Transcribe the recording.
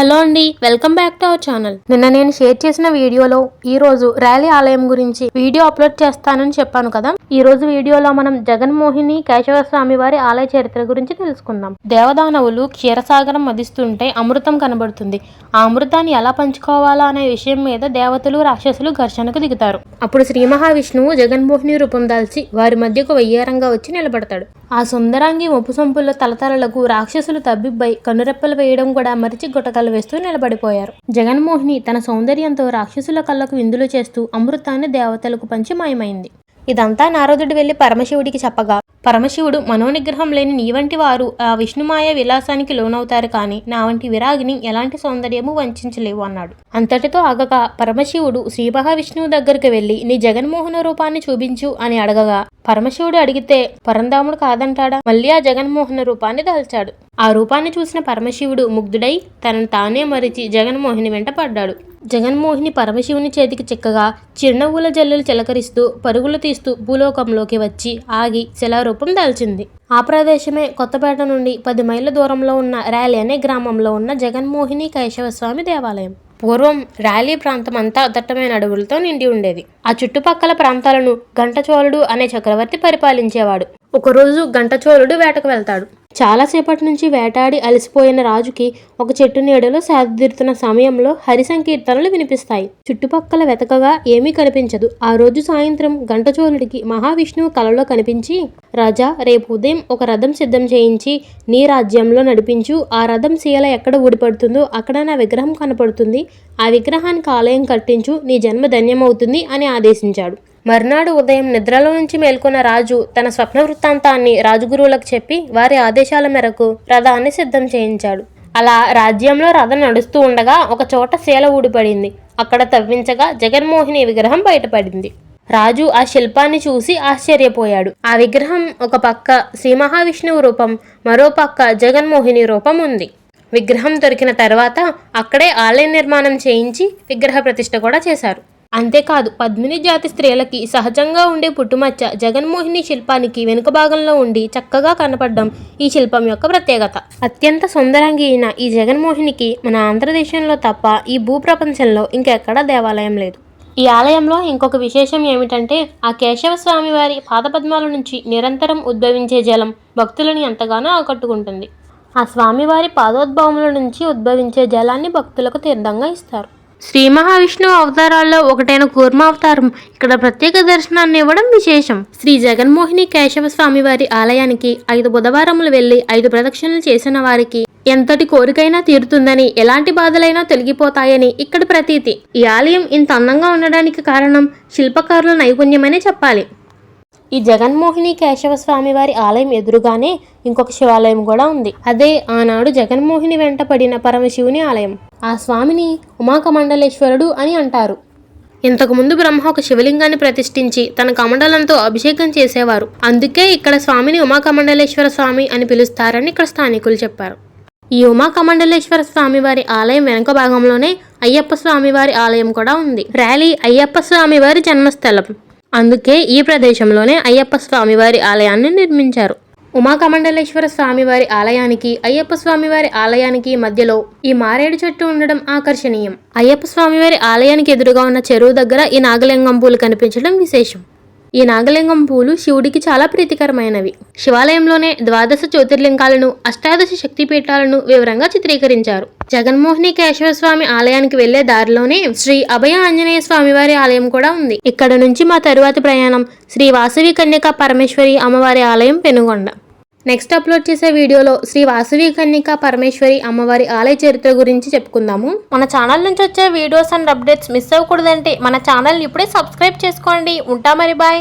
Hello అండి welcome back to our channel. నిన్న నేను షేర్ చేసిన వీడియోలో ఈ రోజు ర్యాలీ ఆలయం గురించి వీడియో అప్లోడ్ చేస్తానని చెప్పాను కదా. ఈ రోజు వీడియోలో మనం జగన్మోహిని కేశవ స్వామి వారి ఆలయ చరిత్ర గురించి తెలుసుకుందాం. దేవదానవులు క్షీరసాగరం మదిస్తుంటే అమృతం కనబడుతుంది. ఆ అమృతాన్ని ఎలా పంచుకోవాలా అనే విషయం మీద దేవతలు రాక్షసులు ఘర్షణకు దిగుతారు. అప్పుడు శ్రీ మహావిష్ణువు జగన్మోహిని రూపం దాల్చి వారి మధ్యకు వయ్యారంగా వచ్చి నిలబడతాడు. ఆ సుందరాంగి ఒప్పు తలతలలకు రాక్షసులు తబ్బిబ్బై కనురెప్పలు వేయడం కూడా మరిచి గుటకలు వేస్తూ నిలబడిపోయారు. జగన్మోహిని తన సౌందర్యంతో రాక్షసుల కళ్ళకు విందులు చేస్తూ అమృతాన్ని దేవతలకు పంచి మాయమైంది. ఇదంతా నారదుడు వెళ్ళి పరమశివుడికి చెప్పగా పరమశివుడు మనోనిగ్రహం లేని నీ వంటి వారు ఆ విష్ణుమాయ విలాసానికి లోనవుతారు కానీ నా వంటి విరాగిని ఎలాంటి సౌందర్యము వంచలేవు అన్నాడు. అంతటితో ఆగక పరమశివుడు శ్రీ మహావిష్ణువు దగ్గరికి వెళ్ళి నీ జగన్మోహన రూపాన్ని చూపించు అని అడగగా పరమశివుడు అడిగితే పరంధాముడు కాదంటాడా? మళ్ళీ ఆ జగన్మోహన రూపాన్ని దాల్చాడు. ఆ రూపాన్ని చూసిన పరమశివుడు ముగ్ధుడై తనను తానే మరిచి జగన్మోహిని వెంట పడ్డాడు. జగన్మోహిని పరమశివుని చేతికి చిక్కగా చిరునవ్వుల జల్లులు చిలకరిస్తూ పరుగులు తీస్తూ భూలోకంలోకి వచ్చి ఆగి శిలారూపం దాల్చింది. ఆ ప్రదేశమే కొత్తపేట నుండి పది మైళ్ళ దూరంలో ఉన్న ర్యాలీ అనే గ్రామంలో ఉన్న జగన్మోహిని కైశవస్వామి దేవాలయం. పూర్వం ర్యాలీ ప్రాంతం అంతా దట్టమైన అడవులతో నిండి ఉండేది. ఆ చుట్టుపక్కల ప్రాంతాలను గంటచోళుడు అనే చక్రవర్తి పరిపాలించేవాడు. ఒకరోజు గంటచోళుడు వేటకు వెళ్తాడు. చాలాసేపటి నుంచి వేటాడి అలసిపోయిన రాజుకి ఒక చెట్టు నీడలో సేదతీరుతున్న సమయంలో హరి సంకీర్తనలు వినిపిస్తాయి. చుట్టుపక్కల వెతకగా ఏమీ కనిపించదు. ఆ రోజు సాయంత్రం గంటచోళుడికి మహావిష్ణువు కలలో కనిపించి రాజా రేపు ఉదయం ఒక రథం సిద్ధం చేయించి నీ రాజ్యంలో నడిపించు. ఆ రథం శీల ఎక్కడ ఊడిపడుతుందో అక్కడ నా విగ్రహం కనపడుతుంది. ఆ విగ్రహానికి ఆలయం కట్టించు. నీ జన్మ ధన్యమవుతుంది అని ఆదేశించాడు. మర్నాడు ఉదయం నిద్రలో నుంచి మేల్కొన్న రాజు తన స్వప్న వృత్తాంతాన్ని రాజుగురువులకు చెప్పి వారి ఆదేశాల మేరకు రథాన్ని సిద్ధం చేయించాడు. అలా రాజ్యంలో రథం నడుస్తూ ఉండగా ఒక చోట శీల ఊడిపడింది. అక్కడ తవ్వించగా జగన్మోహిని విగ్రహం బయటపడింది. రాజు ఆ శిల్పాన్ని చూసి ఆశ్చర్యపోయాడు. ఆ విగ్రహం ఒక పక్క శ్రీ మహావిష్ణువు రూపం మరో పక్క జగన్మోహిని రూపం ఉంది. విగ్రహం దొరికిన తర్వాత అక్కడే ఆలయ నిర్మాణం చేయించి విగ్రహ ప్రతిష్ఠ కూడా చేశారు. అంతేకాదు పద్మిని జాతి స్త్రీలకి సహజంగా ఉండే పుట్టుమచ్చ జగన్మోహిని శిల్పానికి వెనుక భాగంలో ఉండి చక్కగా కనపడడం ఈ శిల్పం యొక్క ప్రత్యేకత. అత్యంత సుందరంగి అయిన ఈ జగన్మోహినికి మన ఆంధ్రదేశంలో తప్ప ఈ భూప్రపంచంలో ఇంకెక్కడా దేవాలయం లేదు. ఈ ఆలయంలో ఇంకొక విశేషం ఏమిటంటే ఆ కేశవ స్వామి వారి పాదపద్మాల నుంచి నిరంతరం ఉద్భవించే జలం భక్తులని ఎంతగానో ఆకట్టుకుంటుంది. ఆ స్వామివారి పాదోద్భవముల నుంచి ఉద్భవించే జలాన్ని భక్తులకు తీర్థంగా ఇస్తారు. శ్రీ మహావిష్ణువు అవతారాల్లో ఒకటైన కూర్మ అవతారం ఇక్కడ ప్రత్యేక దర్శనాన్ని ఇవ్వడం విశేషం. శ్రీ జగన్మోహిని కేశవ స్వామి వారి ఆలయానికి ఐదు బుధవారములు వెళ్ళి ఐదు ప్రదక్షిణలు చేసిన వారికి ఎంతటి కోరికైనా తీరుతుందని ఎలాంటి బాధలైనా తొలగిపోతాయని ఇక్కడ ప్రతీతి. ఈ ఆలయం ఇంత అందంగా ఉండడానికి కారణం శిల్పకారుల నైపుణ్యమనే చెప్పాలి. ఈ జగన్మోహిని కేశవ స్వామి వారి ఆలయం ఎదురుగానే ఇంకొక శివాలయం కూడా ఉంది. అదే ఆనాడు జగన్మోహిని వెంట పడిన పరమశివుని ఆలయం. ఆ స్వామిని ఉమాకమండలేశ్వరుడు అని అంటారు. ఇంతకుముందు బ్రహ్మ ఒక శివలింగాన్ని ప్రతిష్ఠించి తన కమండలంతో అభిషేకం చేసేవారు. అందుకే ఇక్కడ స్వామిని ఉమాకమండలేశ్వర స్వామి అని పిలుస్తారని ఇక్కడ స్థానికులు చెప్పారు. ఈ ఉమాకమండలేశ్వర స్వామి వారి ఆలయం వెనుక భాగంలోనే అయ్యప్ప స్వామివారి ఆలయం కూడా ఉంది. ర్యాలీ అయ్యప్ప స్వామివారి జన్మస్థలం. అందుకే ఈ ప్రదేశంలోనే అయ్యప్ప స్వామివారి ఆలయాన్ని నిర్మించారు. ఉమాకమండలేశ్వర స్వామివారి ఆలయానికి అయ్యప్ప స్వామివారి ఆలయానికి మధ్యలో ఈ మారేడు చెట్టు ఉండడం ఆకర్షణీయం. అయ్యప్ప స్వామివారి ఆలయానికి ఎదురుగా ఉన్న చెరువు దగ్గర ఈ నాగలింగం పూలు కనిపించడం విశేషం. ఈ నాగలింగం పూలు శివుడికి చాలా ప్రీతికరమైనవి. శివాలయంలోనే ద్వాదశ జ్యోతిర్లింగాలను అష్టాదశ శక్తిపీఠాలను వివరంగా చిత్రీకరించారు. జగన్మోహిని కేశవస్వామి ఆలయానికి వెళ్ళే దారిలోనే శ్రీ అభయ ఆంజనేయ స్వామి వారి ఆలయం కూడా ఉంది. ఇక్కడ నుంచి మా తరువాతి ప్రయాణం శ్రీ వాసవి కన్యక పరమేశ్వరి అమ్మవారి ఆలయం పెనుగొండ. నెక్స్ట్ అప్లోడ్ చేసే వీడియోలో శ్రీ వాసవి కన్యక పరమేశ్వరి అమ్మవారి ఆలయ చరిత్ర గురించి చెప్పుకుందాము. మన ఛానల్ నుంచి వచ్చే వీడియోస్ అండ్ అప్డేట్స్ మిస్ అవ్వకూడదంటే మన ఛానల్ ఇప్పుడే సబ్స్క్రైబ్ చేసుకోండి. ఉంటా మరి బాయ్.